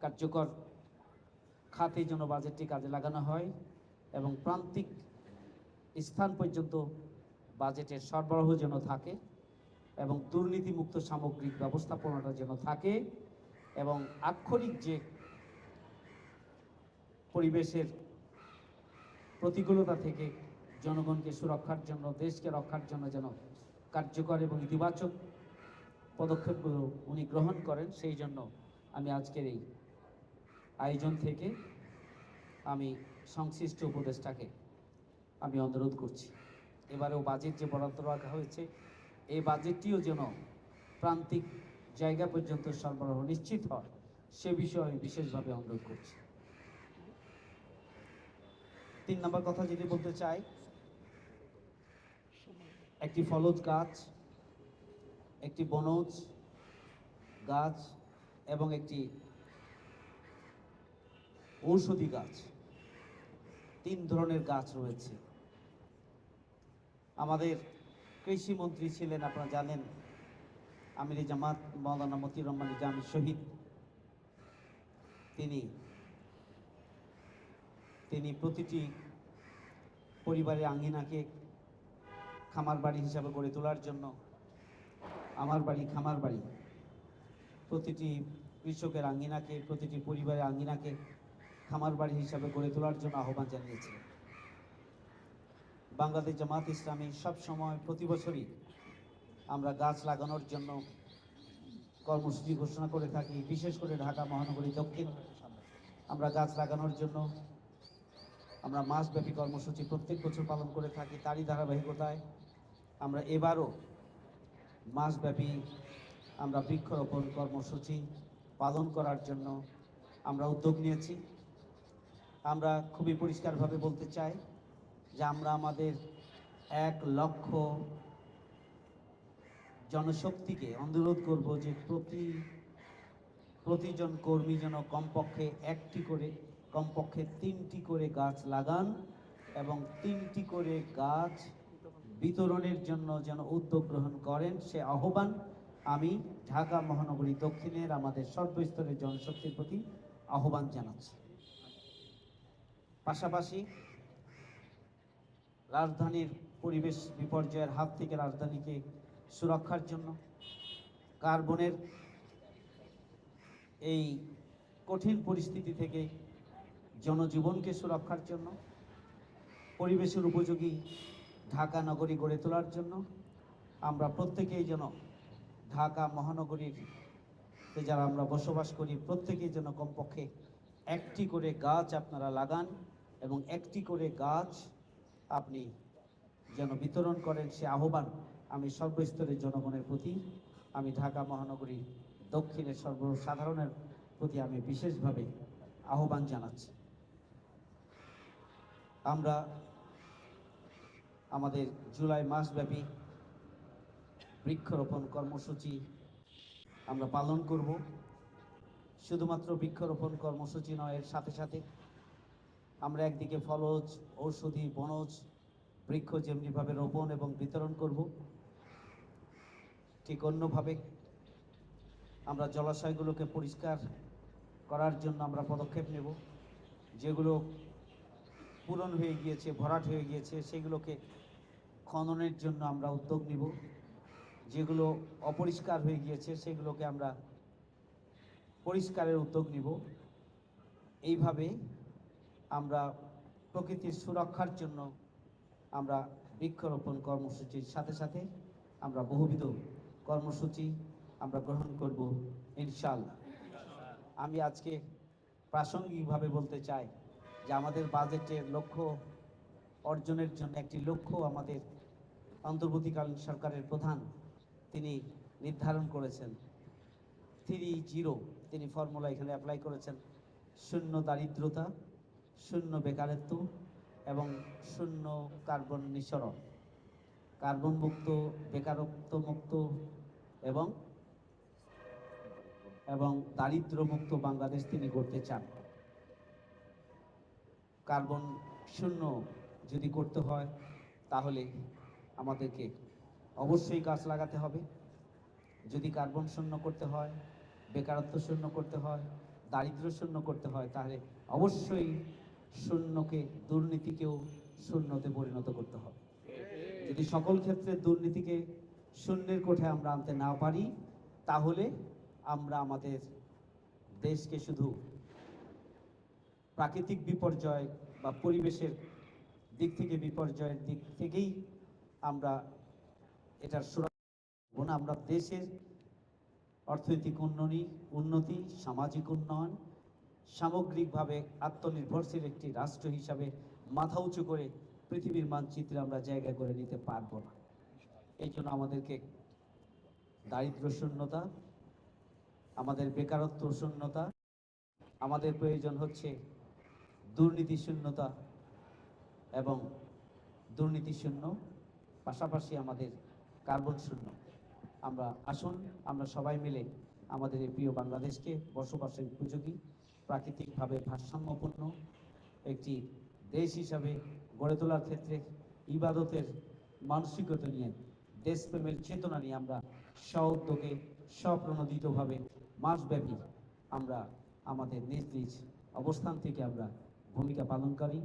কার্যকর খাতে যেন বাজেটটি কাজে লাগানো হয় এবং প্রান্তিক স্থান পর্যন্ত বাজেটের সরবরাহ যেন থাকে এবং দুর্নীতিমুক্ত সামগ্রিক ব্যবস্থাপনাটা যেন থাকে এবং আক্ষরিক যে পরিবেশের প্রতিকূলতা থেকে জনগণকে সুরক্ষার জন্য, দেশকে রক্ষার জন্য যেন কার্যকর এবং ইতিবাচক পদক্ষেপগুলো উনি গ্রহণ করেন, সেই জন্য আমি আজকের এই আয়োজন থেকে আমি সংশ্লিষ্ট উপদেষ্টাকে আমি অনুরোধ করছি। এবারেও বাজেট যে বরাদ্দ রাখা হয়েছে, এই বাজেটটিও যেন প্রান্তিক জায়গা পর্যন্ত সরবরাহ নিশ্চিত হয়, সে বিষয়ে আমি বিশেষভাবে অনুরোধ করছি। তিন নম্বর কথা যদি বলতে চাই, একটি ফলজ গাছ, একটি বনজ গাছ এবং একটি ঔষধি গাছ। তিন ধরনের গাছ রয়েছে। আমাদের কৃষিমন্ত্রী ছিলেন, আপনারা জানেন, আমির জামাত, মৌলানা মতিউর রহমান জামি শহীদ। তিনি তিনি প্রতিটি পরিবারের আঙ্গিনাকে খামার বাড়ি হিসাবে গড়ে তোলার জন্য, আমার বাড়ি খামার বাড়ি, প্রতিটি কৃষকের আঙ্গিনাকে প্রতিটি পরিবারের আঙ্গিনাকে খামার বাড়ি হিসাবে গড়ে তোলার জন্য আহ্বান জানিয়েছিলেন বাংলাদেশ জামাত ইসলামী সব সময় প্রতি বছরই আমরা গাছ লাগানোর জন্য কর্মসূচি ঘোষণা করে থাকি, বিশেষ করে ঢাকা মহানগরী দক্ষিণ। আমরা গাছ লাগানোর জন্য আমরা মাসব্যাপী কর্মসূচি প্রত্যেক বছর পালন করে থাকি তারই ধারাবাহিকতায়। আমরা এবারও মাসব্যাপী আমরা বৃক্ষরোপণ কর্মসূচি পালন করার জন্য আমরা উদ্যোগ নিয়েছি। আমরা খুবই পরিষ্কারভাবে বলতে চাই যে আমরা আমাদের এক লক্ষ জনশক্তিকে অনুরোধ করব যে প্রতি প্রতিজন কর্মী যেন কমপক্ষে একটি করে, কমপক্ষে তিনটি করে গাছ লাগান এবং তিনটি করে গাছ বিতরণের জন্য যেন উদ্যোগ গ্রহণ করেন, সে আহ্বান আমি ঢাকা মহানগরী দক্ষিণের আমাদের সর্বস্তরের জনশক্তির প্রতি আহ্বান জানাচ্ছি। পাশাপাশি রাজধানীর পরিবেশ বিপর্যয়ের হাত থেকে রাজধানীকে সুরক্ষার জন্য কার্বনের এই কঠিন পরিস্থিতি থেকে জনজীবনকে সুরক্ষার জন্য, পরিবেশের উপযোগী ঢাকা নগরী গড়ে তোলার জন্য আমরা প্রত্যেকেই যেন ঢাকা মহানগরীর যারা আমরা বসবাস করি, প্রত্যেকেই যেন কমপক্ষে একটি করে গাছ আপনারা লাগান। এবং একটি করে গাছ আপনি যেন বিতরণ করেন, সে আহ্বান আমি সর্বস্তরের জনগণের প্রতি, আমি ঢাকা মহানগরী দক্ষিণের সর্বসাধারণের প্রতি আমি বিশেষভাবে আহ্বান জানাচ্ছি। আমরা আমাদের জুলাই মাসব্যাপী বৃক্ষরোপণ কর্মসূচি আমরা পালন করব। শুধুমাত্র বৃক্ষরোপণ কর্মসূচি নয়, এর সাথে সাথে আমরা একদিকে ফলজ, ঔষধি, বনজ, বৃক্ষ যেমনিভাবে রোপণ এবং বিতরণ করব, ঠিক অন্যভাবে আমরা জলাশয়গুলোকে পরিষ্কার করার জন্য আমরা পদক্ষেপ নেব। যেগুলো পূরণ হয়ে গিয়েছে, ভরাট হয়ে গিয়েছে, সেগুলোকে খননের জন্য আমরা উদ্যোগ নিব। যেগুলো অপরিষ্কার হয়ে গিয়েছে, সেগুলোকে আমরা পরিষ্কারের উদ্যোগ নিব। এইভাবে আমরা প্রকৃতির সুরক্ষার জন্য আমরা বৃক্ষরোপণ কর্মসূচির সাথে সাথে আমরা বহুবিধ কর্মসূচি আমরা গ্রহণ করব ইনশাল্লাহ আমি আজকে প্রাসঙ্গিকভাবে বলতে চাই যে আমাদের বাজেটের লক্ষ্য অর্জনের জন্য একটি লক্ষ্য আমাদের অন্তর্বর্তীকালীন সরকারের প্রধান তিনি নির্ধারণ করেছেন। থ্রি জিরো তিনি ফর্মুলা এখানে অ্যাপ্লাই করেছেন, শূন্য দারিদ্রতা শূন্য বেকারত্ব এবং শূন্য কার্বন নিঃসরণ। কার্বন মুক্ত, বেকারত্ব মুক্ত এবং এবং দারিদ্র মুক্ত বাংলাদেশ তিনি করতে চান। কার্বন শূন্য যদি করতে হয়, তাহলে আমাদেরকে অবশ্যই গাছ লাগাতে হবে। যদি কার্বন শূন্য করতে হয়, বেকারত্ব শূন্য করতে হয়, দারিদ্র্য শূন্য করতে হয়, তাহলে অবশ্যই শূন্যকে দুর্নীতিকেও শূন্যতে পরিণত করতে হবে। যদি সকল ক্ষেত্রে দুর্নীতিকে শূন্যের কোঠে আমরা আনতে না পারি, তাহলে আমরা আমাদের দেশকে শুধু প্রাকৃতিক বিপর্যয় বা পরিবেশের দিক থেকে বিপর্যয়ের দিক থেকেই আমরা এটার সুরক্ষা আমরা দেশের অর্থনৈতিক উন্নতি উন্নতি, সামাজিক উন্নয়ন সামগ্রিকভাবে আত্মনির্ভরশীল একটি রাষ্ট্র হিসাবে মাথা উঁচু করে পৃথিবীর মানচিত্রে আমরা জায়গা করে নিতে পারব না। এই জন্য আমাদেরকে দারিদ্র শূন্যতা, আমাদের বেকারত্ব শূন্যতা, আমাদের প্রয়োজন হচ্ছে দুর্নীতি শূন্যতা এবং দুর্নীতি শূন্য, পাশাপাশি আমাদের কার্বন শূন্য। আমরা আসুন, আমরা সবাই মিলে আমাদের এই প্রিয় বাংলাদেশকে বসবাসের উপযোগী প্রাকৃতিকভাবে ভারসাম্যপূর্ণ একটি দেশ হিসাবে গড়ে তোলার ক্ষেত্রে ইবাদতের মানসিকতা নিয়ে দেশপ্রেমের চেতনা নিয়ে আমরা স্বউদ্যোগে স্বপ্রণোদিতভাবে মাসব্যাপী আমরা আমাদের নিজ নিজ অবস্থান থেকে আমরা ভূমিকা পালনকারী